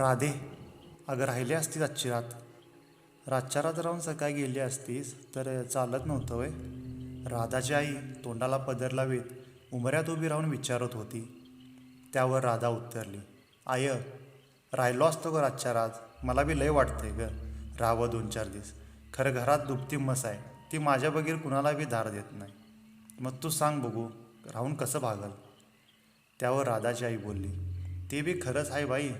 राधे अगं राहिली असतीस आजची रात. रातच्या रात राहून सकाळी गेली असतीस तर चालत नव्हतं वय. राधाची आई तोंडाला पदर लावीत उमऱ्यात उभी राहून विचारत होती. त्यावर राधा उत्तरली आय राहिलो असतो ग रातच्या रात. मला बी लय वाटतंय ग. राहावं दोन चार दिवस. खरं घरात दुपती मस आहे. ती माझ्या बगीर कुणाला बी धार देत नाही. मग तू सांग बघू राहून कसं भागल? त्यावर राधाची आई बोलली ते बी खरंच आहे बाई.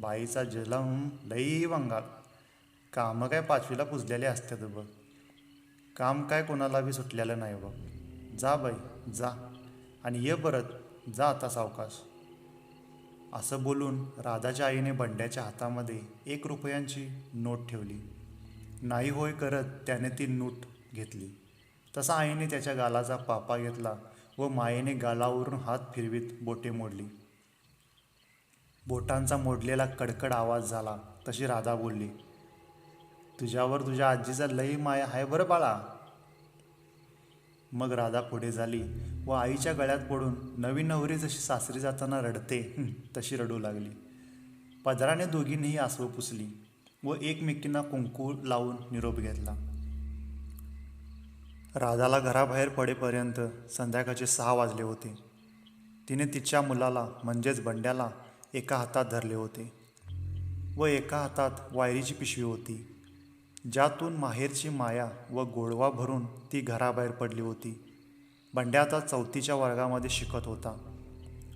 बाईचा जलम लई वंगाळ कामं काय पाचवीला पुजलेले असतात बघ. काम काय कोणाला बी सुटलेलं नाही बघ. जा बाई जा. आणि ये परत जा आता सावकाश. असं बोलून राधाच्या आईने बंड्याच्या हातामध्ये एक रुपयांची नोट ठेवली. नाही होय करत त्याने ती नोट घेतली. तसा आईने त्याच्या गालाचा पापा घेतला व मायेने गालावरून हात फिरवीत बोटे मोडली. बोटांचा मोडलेला कडकड आवाज झाला. तशी राधा बोलली तुझ्यावर तुझ्या आजीचा लई माया आहे बरं बाळा. मग राधा पुढे झाली व आईच्या गळ्यात पडून नवीन नवरी जशी सासरी जाताना रडते तशी रडू लागली. पदराने दोघींनीही आसवं पुसली व एकमेकींना कुंकू लावून निरोप घेतला. राधाला घराबाहेर पडेपर्यंत संध्याकाळचे सहा वाजले होते. तिने तिच्या मुलाला म्हणजेच बंड्याला एका हातात धरले होते व एका हातात वायरीची पिशवी होती ज्यातून माहेरची माया व गोडवा भरून ती घराबाहेर पडली होती. बंड्या आता चौथीच्या वर्गामध्ये शिकत होता.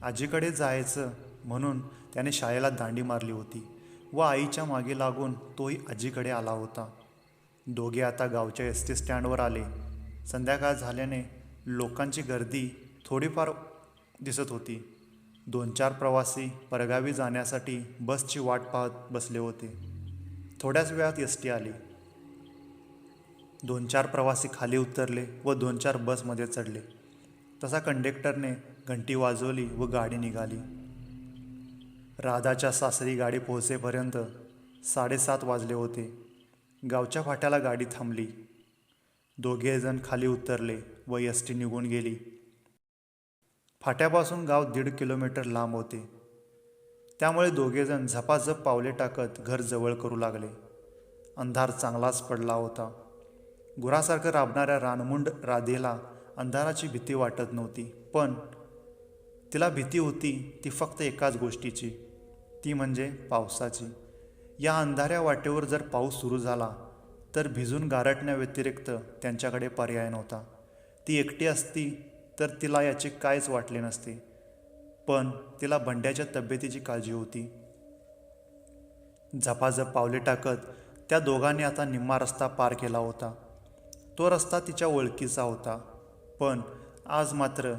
आजीकडे जायचं म्हणून त्याने शाळेला दांडी मारली होती व आईच्या मागे लागून तोही आजीकडे आला होता. दोघे आता गावच्या एस टी स्टँडवर आले. संध्याकाळ झाल्याने लोकांची गर्दी थोडीफार दिसत होती. दोन चार प्रवासी परगावी जाण्यासाठी बसची वाट पाहत बसले होते. थोड्याच वेळात एस टी आली. दोन चार प्रवासी खाली उतरले व दोन चार बसमध्ये चढले. तसा कंडक्टरने घंटी वाजवली व गाडी निघाली. राधाच्या सासरी गाडी पोहोचेपर्यंत साडेसात वाजले होते. गावच्या फाट्याला गाडी थांबली. दोघेजण खाली उतरले व एस टी निघून गेली. फाट्यापासून गाव दीड किलोमीटर लांब होते. त्यामुळे दोघेजण झपाझप पावले टाकत घर जवळ करू लागले. अंधार चांगलाच पडला होता. गुरासारखं राबणाऱ्या रानमुंड राधेला अंधाराची भीती वाटत नव्हती. पण तिला भीती होती ती फक्त एकाच गोष्टीची. ती म्हणजे पावसाची. या अंधाऱ्या वाटेवर जर पाऊस सुरू झाला तर भिजून गारटण्याव्यतिरिक्त त्यांच्याकडे पर्याय नव्हता. ती एकटी असती तर तिला याचे काहीच वाटले नसते. पण तिला बंड्याच्या तब्येतीची काळजी होती. झपाझप पावले टाकत त्या दोघांनी आता निम्मा रस्ता पार केला होता. तो रस्ता तिच्या ओळखीचा होता. पण आज मात्र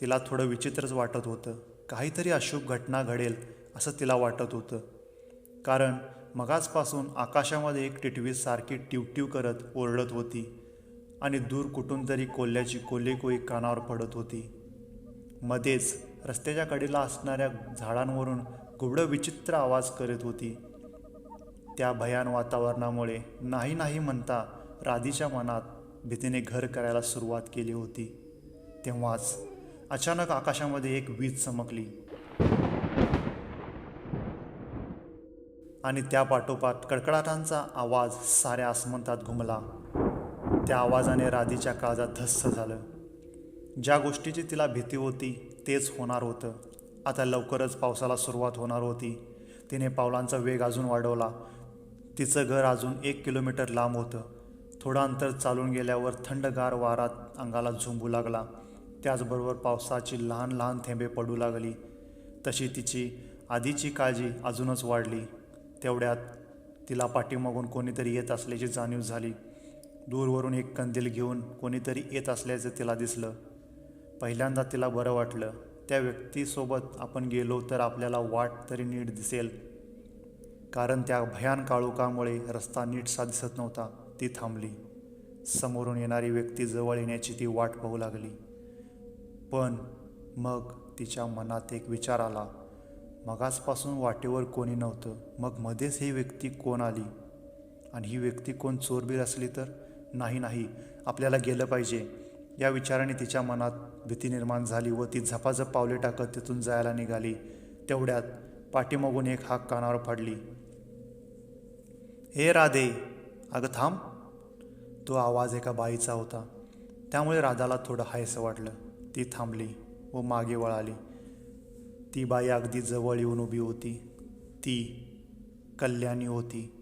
तिला थोडं विचित्रच वाटत होतं. काहीतरी अशुभ घटना घडेल असं तिला वाटत होतं. कारण मगाचपासून आकाशामध्ये एक टिटवी सारखी टिवटिव करत ओरडत होती. आणि दूर कुठून तरी कोल्ह्याची कोल्हे कानावर पडत होती. मध्येच रस्त्याच्या कडेला असणाऱ्या झाडांवरून घुबडं विचित्र आवाज करत होती. त्या भयान वातावरणामुळे नाही नाही म्हणता राधीच्या मनात भीतीने घर करायला सुरुवात केली होती. तेव्हाच अचानक आकाशामध्ये एक वीज चमकली. आणि त्या पाठोपाठ कडकडाटांचा आवाज साऱ्या आसमंतात घुमला. त्या आवाजाने राधीच्या काळजात धस्स झालं. ज्या गोष्टीची तिला भीती होती तेच होणार होतं. आता लवकरच पावसाला सुरुवात होणार होती. तिने पावलांचा वेग अजून वाढवला. तिचं घर अजून एक किलोमीटर लांब होतं. थोडं अंतर चालून गेल्यावर थंडगार वारात अंगाला झुंबू लागला. त्याचबरोबर पावसाची लहान लहान थेंबे पडू लागली. तशी तिची आधीची काळजी अजूनच वाढली. तेवढ्यात तिला पाठीमागून कोणीतरी येत असल्याची जाणीव झाली. दूरवरून एक कंदील घेऊन कोणीतरी येत असल्याचं तिला दिसलं. पहिल्यांदा तिला बरं वाटलं. त्या व्यक्तीसोबत आपण गेलो तर आपल्याला वाट तरी नीट दिसेल. कारण त्या भयान काळोखामुळे रस्ता नीटसा दिसत नव्हता. ती थांबली. समोरून येणारी व्यक्ती जवळ येण्याची ती वाट पाहू लागली. पण मग तिच्या मनात एक विचार आला. मगासपासून वाटेवर कोणी नव्हतं. मग मध्येच ही व्यक्ती कोण आली? आणि ही व्यक्ती कोण चोरबीर असली तर? नाही नाही. आपल्याला गेलं पाहिजे. या विचाराने तिच्या मनात भीती निर्माण झाली व ती झपाझप पावले टाकत तिथून जायला निघाली. तेवढ्यात पाठीमागून एक हाक कानावर पडली. हे राधे. अगं थांब. तो आवाज एका बाईचा होता. त्यामुळे राधाला थोडं हायसं वाटलं. ती थांबली व मागे वळाली. ती बाई अगदी जवळ येऊन उभी होती. ती कल्याणी होती.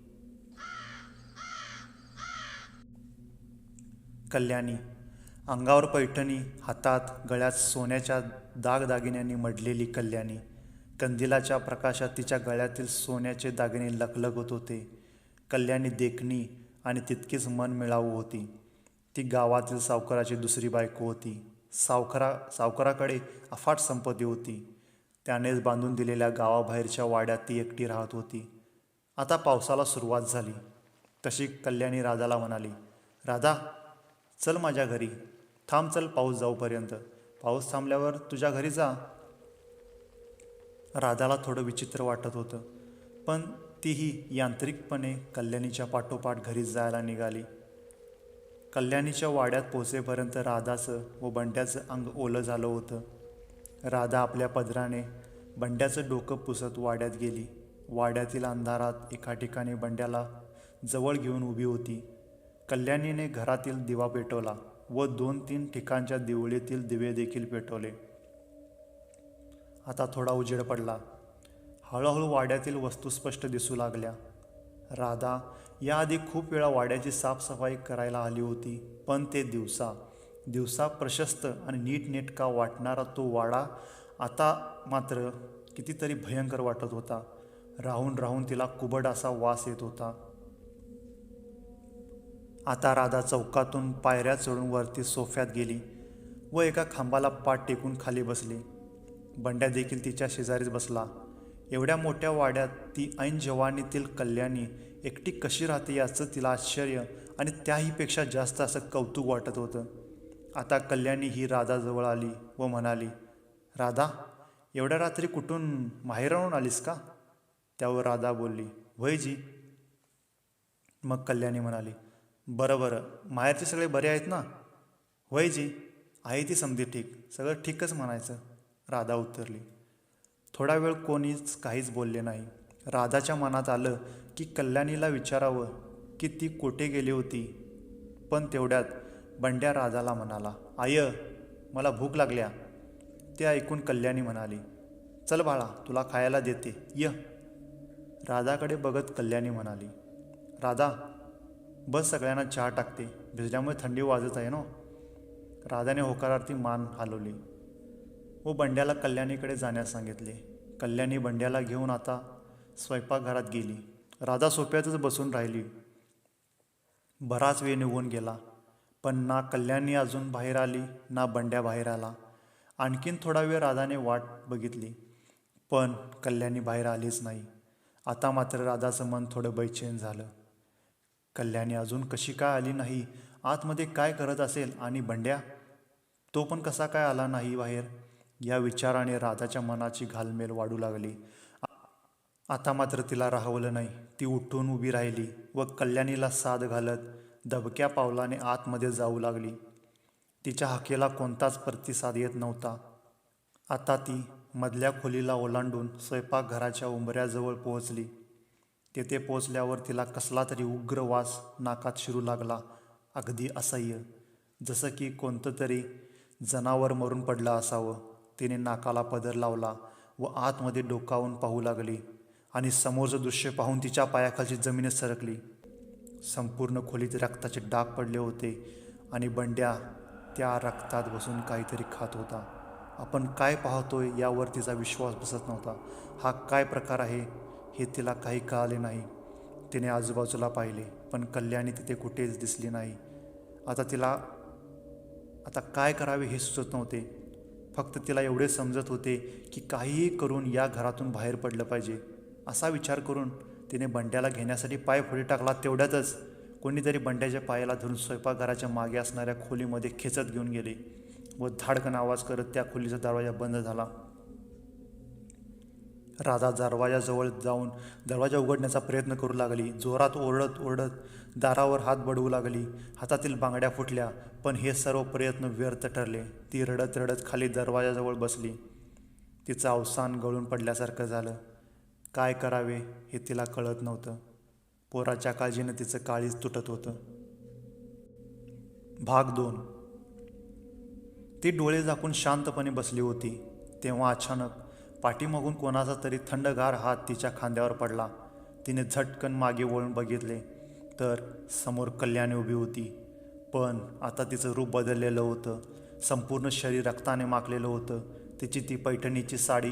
कल्याणी. अंगावर पैठणी हातात गळ्यात सोन्याच्या दागदागिन्यांनी मडलेली कल्याणी. कंदिलाच्या प्रकाशात तिच्या गळ्यातील सोन्याचे दागिने लखलगत होते. कल्याणी देखणी आणि तितकीच मन मिळावू होती. ती गावातील सावकाराची दुसरी बायको होती. सावकारा सावकाराकडे अफाट संपत्ती होती. त्यानेच बांधून दिलेल्या गावाबाहेरच्या वाड्यात ती एकटी राहत होती. आता पावसाला सुरुवात झाली. तशी कल्याणी राधाला म्हणाली राधा चल माझ्या घरी. थांब चल पाऊस जाऊपर्यंत. पाऊस थांबल्यावर तुझ्या घरी जा. राधाला थोडं विचित्र वाटत होतं पण तीही यांत्रिकपणे कल्याणीच्या पाठोपाठ घरी जायला निघाली. कल्याणीच्या वाड्यात पोचेपर्यंत राधाचं व बंड्याचं अंग ओलं झालं होतं. राधा आपल्या पदराने बंड्याचं डोकं पुसत वाड्यात गेली. वाड्यातील अंधारात एका ठिकाणी बंड्याला जवळ घेऊन उभी होती. कल्याणीने घरातील दिवा पेटवला व दोन तीन ठिकाणच्या दिवळीतील दिवे देखील पेटवले. आता थोडा उजेड पडला. हळूहळू वाड्यातील वस्तू स्पष्ट दिसू लागल्या. राधा याआधी खूप वेळा वाड्याची साफसफाई करायला आली होती पण ते दिवसा दिवसा प्रशस्त आणि नीटनेटका वाटणारा तो वाडा आता मात्र कितीतरी भयंकर वाटत होता. राहून राहून तिला कुबड असा वास येत होता. आता राधा चौकातून पायऱ्या चढून वरती सोफ्यात गेली व एका खांबाला पाठ टेकून खाली बसली. बंड्या देखील तिच्या शेजारीच बसला. एवढ्या मोठ्या वाड्यात ती ऐन जवानीतील कल्याणी एकटी कशी राहते याचं तिला आश्चर्य आणि त्याहीपेक्षा जास्त असं कौतुक वाटत होतं. आता कल्याणी ही राधाजवळ आली व म्हणाली राधा एवढ्या रात्री कुठून माहेरावून आलीस का? त्यावर राधा बोलली वयजी मग कल्याणी म्हणाली बरं बरं. माहेरचे सगळे बरे आहेत ना? वय जी. आहे ती समधी ठीक. सगळं ठीकच म्हणायचं. राधा उत्तरली थोडा वेळ कोणीच काहीच बोलले नाही. राधाच्या मनात आलं की कल्याणीला विचारावं की ती कोठे गेली होती? पण तेवढ्यात बंड्या राधाला म्हणाला आय मला भूक लागल्या. ते ऐकून कल्याणी म्हणाली चल बाळा तुला खायला देते. य. राधाकडे बघत कल्याणी म्हणाली राधा बस सगळ्यांना चहा टाकते. भिजल्यामुळे थंडी वाजत आहे ना. राधाने होकारार्थी मान हलवली. व बंड्याला कल्याणीकडे जाण्यास सांगितले. कल्याणी बंड्याला घेऊन आता स्वयंपाकघरात गेली. राधा सोप्यातच बसून राहिली. बराच वेळ निघून गेला. पण ना कल्याणी अजून बाहेर आली ना बंड्या बाहेर आला. आणखीन थोडा वेळ राधाने वाट बघितली. पण कल्याणी बाहेर आलीच नाही. आता मात्र राधाचं मन थोडं बैचेन झालं. कल्याणी अजून कशी काय आली नाही? आतमध्ये काय करत असेल आणि बंड्या? तो पण कसा काय आला नाही बाहेर? या विचाराने राधाच्या मनाची घालमेल वाढू लागली. आता मात्र तिला राहवलं नाही. ती उठून उभी राहिली व कल्याणीला साद घालत दबक्या पावलाने आतमध्ये जाऊ लागली. तिच्या हाकेला कोणताच प्रतिसाद येत नव्हता. आता ती मधल्या खोलीला ओलांडून स्वयंपाकघराच्या उंबऱ्याजवळ पोहोचली. तेथे पोचल्यावर तिला कसला तरी उग्र वास नाकात शिरू लागला. अगदी असह्य. जसं की कोणतं तरी जनावर मरून पडलं असावं. तिने नाकाला पदर लावला व आतमध्ये डोकावून पाहू लागली आणि समोरचं दृश्य पाहून तिच्या पायाखालची जमीनच सरकली. संपूर्ण खोलीत रक्ताचे डाग पडले होते आणि बंड्या त्या रक्तात बसून काहीतरी खात होता. आपण काय पाहतोय यावर तिचा विश्वास बसत नव्हता. हा काय प्रकार आहे? हे तिला काही कळाले नाही? तिने आजूबाजूला पाहिले पण कल्याणी तिथे कुठेच दिसली नाही. आता तिला आता काय करावे हे सुचत नव्हते. फक्त तिला एवढे समजत होते की काहीही करून या घरातून बाहेर पडलं पाहिजे. असा विचार करून तिने बंड्याला घेण्यासाठी पाय पुढे टाकला तेवढ्यातच. कोणीतरी बंड्याच्या पायाला धरून स्वयंपाकघराच्या मागे असणाऱ्या खोलीमध्ये खेचत घेऊन गेले व धाडकन आवाज करत त्या खोलीचा दरवाजा बंद झाला. राधा दरवाजाजवळ जाऊन दरवाजा उघडण्याचा प्रयत्न करू लागली. जोरात ओरडत ओरडत दारावर हात बडवू लागली. हातातील बांगड्या फुटल्या पण हे सर्व प्रयत्न व्यर्थ ठरले. ती रडत रडत खाली दरवाजाजवळ बसली. तिचं अवसान गळून पडल्यासारखं झालं. काय करावे हे तिला कळत नव्हतं. पोराच्या काळजीनं तिचं काळीच तुटत होतं. भाग दोन. ती डोळे झाकून शांतपणे बसली होती. तेव्हा अचानक पाठीमागून कोणाचा तरी थंडगार हात तिच्या खांद्यावर पडला. तिने झटकन मागे वळून बघितले. तर समोर कल्याणी उभी होती. पण आता तिचं रूप बदललेलं होतं. संपूर्ण शरीर रक्ताने माखलेलं होतं. तिची ती पैठणीची साडी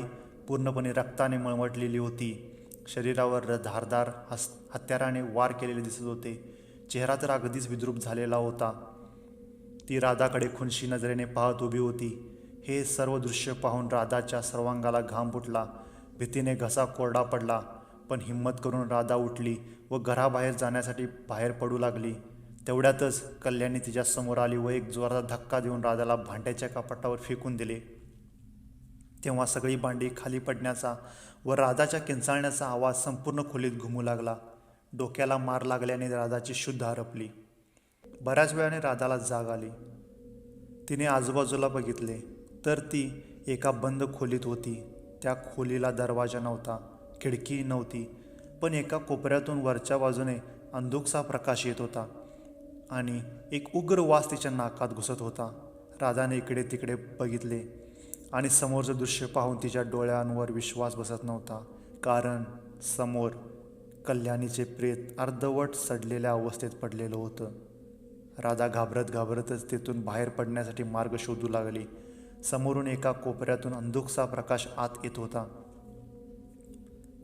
पूर्णपणे रक्ताने मळमटलेली होती. शरीरावर धारदार हस हत्याराने वार केलेले दिसत होते. चेहरा तर अगदीच विद्रूप झालेला होता. ती राधाकडे खुनशी नजरेने पाहत उभी होती. हे सर्व दृश्य पाहून राधाच्या सर्वांगाला घाम फुटला. भीतीने घसा कोरडा पडला पण हिंमत करून राधा उठली व घराबाहेर जाण्यासाठी बाहेर पडू लागली. तेवढ्यातच कल्याणी तिच्या समोर आली व एक जोराचा धक्का देऊन राधाला भांड्याच्या कपाटावर फेकून दिले. तेव्हा सगळी भांडी खाली पडण्याचा व राधाच्या किंचाळण्याचा आवाज संपूर्ण खोलीत घुमू लागला. डोक्याला मार लागल्याने राधाची शुद्ध हरपली. बऱ्याच वेळाने राधाला जाग आली. तिने आजूबाजूला बघितले. तर ती एका बंद खोलीत होती. त्या खोलीला दरवाजा नव्हता खिडकी नव्हती पण एका कोपऱ्यातून वरच्या बाजूने अंधुकसा प्रकाश येत होता आणि एक उग्र वास तिच्या नाकात घुसत होता. राधाने इकडे तिकडे बघितले आणि समोरचं दृश्य पाहून तिच्या डोळ्यांवर विश्वास बसत नव्हता कारण समोर कल्याणीचे प्रेत अर्धवट सडलेल्या अवस्थेत पडलेलं होतं. राधा घाबरत घाबरतच तेथून बाहेर पडण्यासाठी मार्ग शोधू लागली. समोरून एका कोपऱ्यातून अंधुकसा प्रकाश आत येत होता.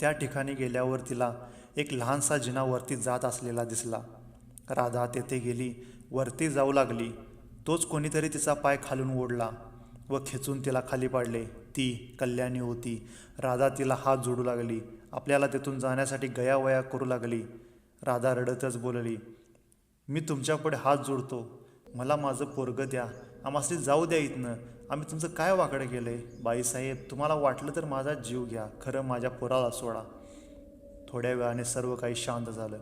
त्या ठिकाणी गेल्यावर तिला एक लहानसा जिना वरती जात असलेला दिसला. राधा तेथे गेली वरती जाऊ लागली. तोच कोणीतरी तिचा पाय खालून ओढला व खेचून तिला खाली पाडले. ती कल्याणी होती. राधा तिला हात जोडू लागली. आपल्याला तिथून जाण्यासाठी गयावया करू लागली. राधा रडतच बोलली मी तुमच्यापुढे हात जोडतो. मला माझं पोरगं द्या. आम्हाला जाऊ द्या इथनं. आम्ही तुमचं काय वाकडं केलं आहे बाईसाहेब तुम्हाला वाटलं तर माझा जीव घ्या. खरं माझ्या पोराला सोडा. थोड्या वेळाने सर्व काही शांत झालं.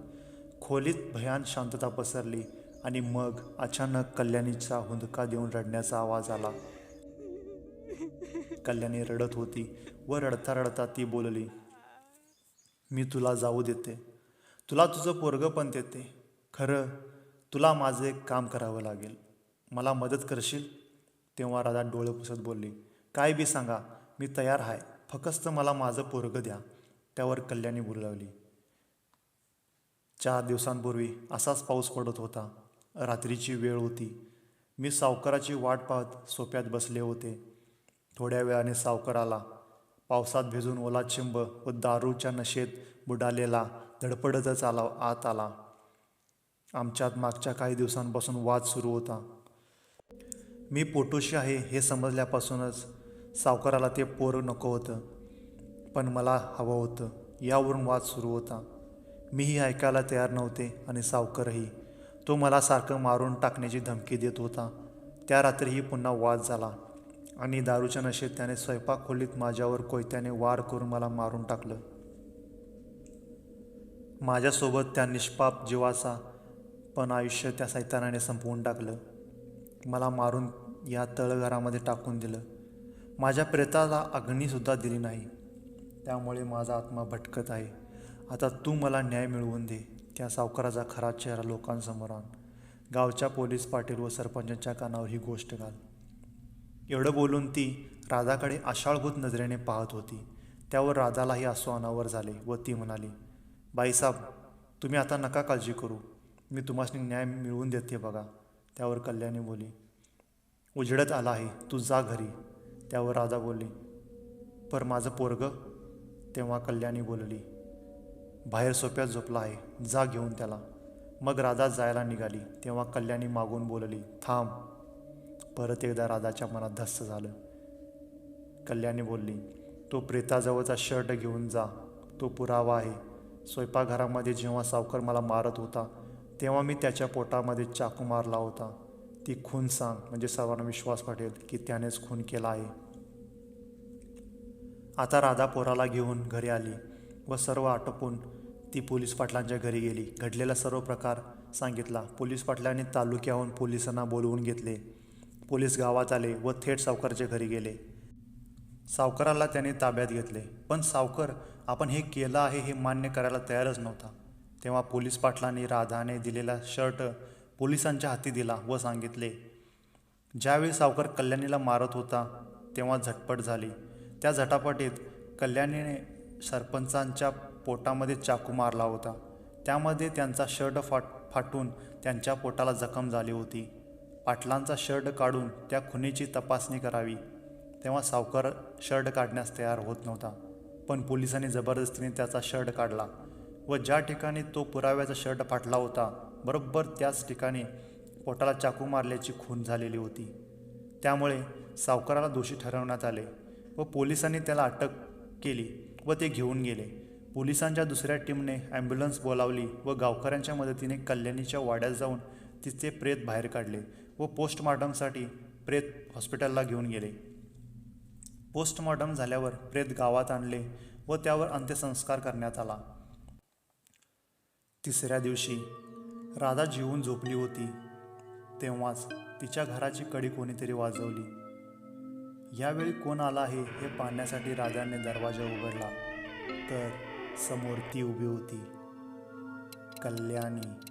खोलीत भयान शांतता पसरली आणि मग अचानक कल्याणीचा हुंदका देऊन रडण्याचा आवाज आला. कल्याणी रडत होती व रडता रडता ती बोलली मी तुला जाऊ देते. तुला तुझं पोरगं पण देते. खरं तुला माझं एक काम करावं लागेल. मला मदत करशील? तेव्हा राधा डोळे पुसत बोलली काय बी सांगा मी तयार आहे फकस्त मला माझं पोरगं द्या. त्यावर कल्याणी बुरलावली चार दिवसांपूर्वी असाच पाऊस पडत होता. रात्रीची वेळ होती. मी सावकाराची वाट पाहत सोप्यात बसले होते. थोड्या वेळाने सावकार आला. पावसात भिजून ओला चिंब व दारूच्या नशेत बुडालेला धडपडतच आला आत आला. आमच्यात मागच्या काही दिवसांपासून वाद सुरू होता. मी पोटोशी आहे हे समजल्यापासूनच सावकाराला ते पोर नको होतं पण मला हवं होतं. यावरून वाद सुरू होता. मीही ऐकायला तयार नव्हते आणि सावकारही. तो मला सारखं मारून टाकण्याची धमकी देत होता. त्या रात्रीही पुन्हा वाद झाला आणि दारूच्या नशेत त्याने स्वयंपाक खोलीत माझ्यावर कोयत्याने वार करून मला मारून टाकलं. माझ्यासोबत त्या निष्पाप जीवाचा पण आयुष्य त्या सैतानाने संपवून टाकलं. मला मारून या तळघरामध्ये टाकून दिलं. माझ्या प्रेताला अग्नीसुद्धा दिली नाही. त्यामुळे माझा आत्मा भटकत आहे. आता तू मला न्याय मिळवून दे त्या सावकाराचा खरा चेहरा लोकांसमोर आण. गावच्या पोलीस पाटील व सरपंचांच्या कानावर ही गोष्ट घाल. एवढं बोलून ती राधाकडे आशाळभूत नजरेने पाहत होती. त्यावर राधालाही आसू अनावर झाले व ती म्हणाली बाईसाहेब तुम्ही आता नका काळजी करू. मी तुम्हाला न्याय मिळवून देते बघा. त्यावर कल्याणी बोली उजडत आला आहे तू जा घरी. त्यावर राधा बोलली पर माझं पोरग? तेव्हा कल्याणी बोलली बाहेर सोप्यात झोपला आहे जा घेऊन त्याला. मग राधा जायला निघाली तेव्हा कल्याणी मागून बोलली थांब. परत एकदा राधाच्या मनात धस्त झालं. कल्याणी बोलली तो प्रेताजवळचा शर्ट घेऊन जा तो पुरावा आहे. स्वयंपाकघरामध्ये जेव्हा सावकर मला मारत होता तेव्हा मी त्याच्या पोटामध्ये चाकू मारला होता. ती खून सांग म्हणजे सर्वांना विश्वास पाटेल की त्यानेच खून केला आहे. आता राधा पोराला घेऊन घरी आली व सर्व आटोपून ती पोलीस पाटलांच्या घरी गेली. घडलेला सर्व प्रकार सांगितला. पोलीस पाटलांनी तालुक्याहून पोलिसांना बोलवून घेतले. पोलीस गावात आले व थेट सावकारच्या घरी गेले. सावकाराला त्याने ताब्यात घेतले. पण सावकर आपण हे केलं आहे हे मान्य करायला तयारच नव्हता. तेव्हा पोलीस पाटलांनी राधाने दिलेला शर्ट पोलिसांच्या हाती दिला व सांगितले ज्यावेळी सावकार कल्याणीला मारत होता तेव्हा झटपट झाली. त्या झटापटीत कल्याणीने सरपंचांच्या पोटामध्ये चाकू मारला होता. त्यामध्ये त्यांचा शर्ट फाट फाटून त्यांच्या पोटाला जखम झाली होती. पाटलांचा शर्ट काढून त्या खुनीची तपासणी करावी. तेव्हा सावकार शर्ट काढण्यास तयार होत नव्हता. पण पोलिसांनी जबरदस्तीने त्याचा शर्ट काढला. व ज्या ठिकाणी तो पुराव्याचा शर्ट फाटला होता बरोबर त्याच ठिकाणी पोटाला चाकू मारल्याची खून झालेली होती. त्यामुळे सावकाराला दोषी ठरवण्यात आले व पोलिसांनी त्याला अटक केली व ते घेऊन गेले. पोलिसांच्या दुसऱ्या टीमने ॲम्ब्युलन्स बोलावली व गावकऱ्यांच्या मदतीने कल्याणीच्या वाड्यात जाऊन तिचे प्रेत बाहेर काढले व पोस्टमॉर्टमसाठी प्रेत हॉस्पिटलला घेऊन गेले. पोस्टमॉर्टम झाल्यावर प्रेत गावात आणले व त्यावर अंत्यसंस्कार करण्यात आला. तिसऱ्या दिवशी राधा जीवून झोपली होती. तेव्हाच तिच्या घराची कडी कोणीतरी वाजवली. यावेळी कोण आला आहे हे पाहण्यासाठी राजाने दरवाजा उघडला. तर समोर ती उभी होती. कल्याणी.